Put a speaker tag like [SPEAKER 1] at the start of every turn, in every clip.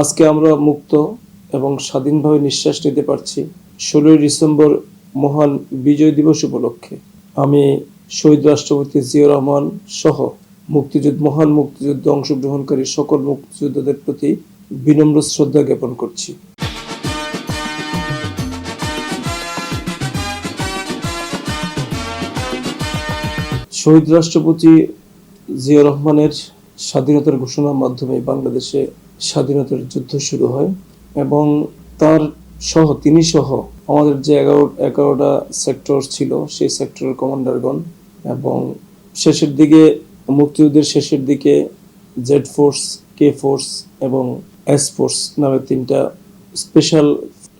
[SPEAKER 1] আজকে আমরা মুক্ত এবং স্বাধীনভাবে নিঃশ্বাস নিতে পারছি ষোলোই ডিসেম্বর মহান বিজয় দিবস উপলক্ষে। আমি শহীদ রাষ্ট্রপতি জিয়া রহমান সহ মুক্তিযুদ্ধ, মহান মুক্তিযুদ্ধে অংশগ্রহণকারী সকল মুক্তিযোদ্ধাদের প্রতি বিনম্র শ্রদ্ধা জ্ঞাপন করছি। শহীদ রাষ্ট্রপতি জিয়া রহমানের স্বাধীনতার ঘোষণার মাধ্যমে বাংলাদেশে স্বাধীনতার যুদ্ধ শুরু হয় এবং তার সহ, তিনি সহ আমাদের যে এগারো এগারোটা সেক্টর ছিল, সেই সেক্টরের কমান্ডারগণ এবং শেষের দিকে, মুক্তিযুদ্ধের শেষের দিকে জেড ফোর্স কে ফোর্স এবং এস ফোর্স নামে তিনটা স্পেশাল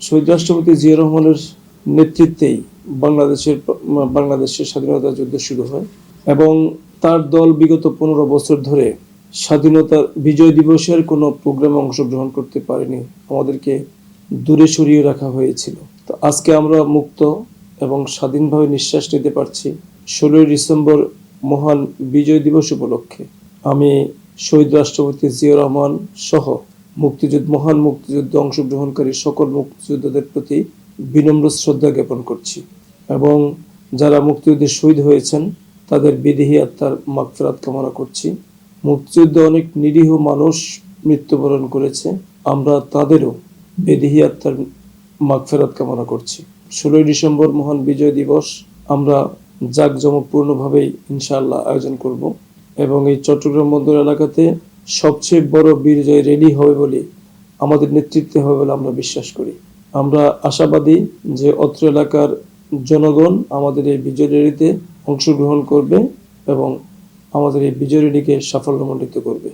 [SPEAKER 1] শহীদ রাষ্ট্রপতি জিয়া রহমানের নেতৃত্বেই বাংলাদেশের বাংলাদেশের স্বাধীনতা যুদ্ধ শুরু হয় এবং তার দল বিগত পনেরো বছর ধরে স্বাধীনতা বিজয় দিবসের কোনো প্রোগ্রামে অংশগ্রহণ করতে পারিনি। আমাদেরকে দূরে সরিয়ে রাখা হয়েছিল। তো আজকে আমরা মুক্ত এবং স্বাধীনভাবে নিঃশ্বাস নিতে পারছি ষোলোই ডিসেম্বর মহান বিজয় দিবস উপলক্ষে। আমি শহীদ রাষ্ট্রপতি জিয়া রহমান সহ মুক্তিযুদ্ধ, মহান মুক্তিযুদ্ধে অংশগ্রহণকারী সকল মুক্তিযোদ্ধাদের প্রতি বিনম্র শ্রদ্ধা জ্ঞাপন করছি এবং যারা মুক্তিযুদ্ধে শহীদ হয়েছেন, তাদের বিদেহী আত্মার মাগফিরাত কামনা করছি। মুক্তিযুদ্ধে অনেক নিরীহ মানুষ মৃত্যুবরণ করেছে। আমরা তাদেরও বেদেহী আত্মার মাগফেরাত কামনা করছি। ষোলোই ডিসেম্বর মহান বিজয় দিবস। আমরা জাঁকজমকপূর্ণভাবেই ইনশাআল্লাহ আয়োজন করব এবং এই চট্টগ্রাম বন্দর এলাকাতে সবচেয়ে বড় বিজয় রেলি হবে বলে আমাদের নেতৃত্বে হবে বলে আমরা বিশ্বাস করি। আমরা আশাবাদী যে অত্র এলাকার জনগণ আমাদের এই বিজয় র্যালিতে অংশগ্রহণ করবে এবং আমাদের এই বিজয়ীটিকে সাফল্যমণ্ডিত করবে।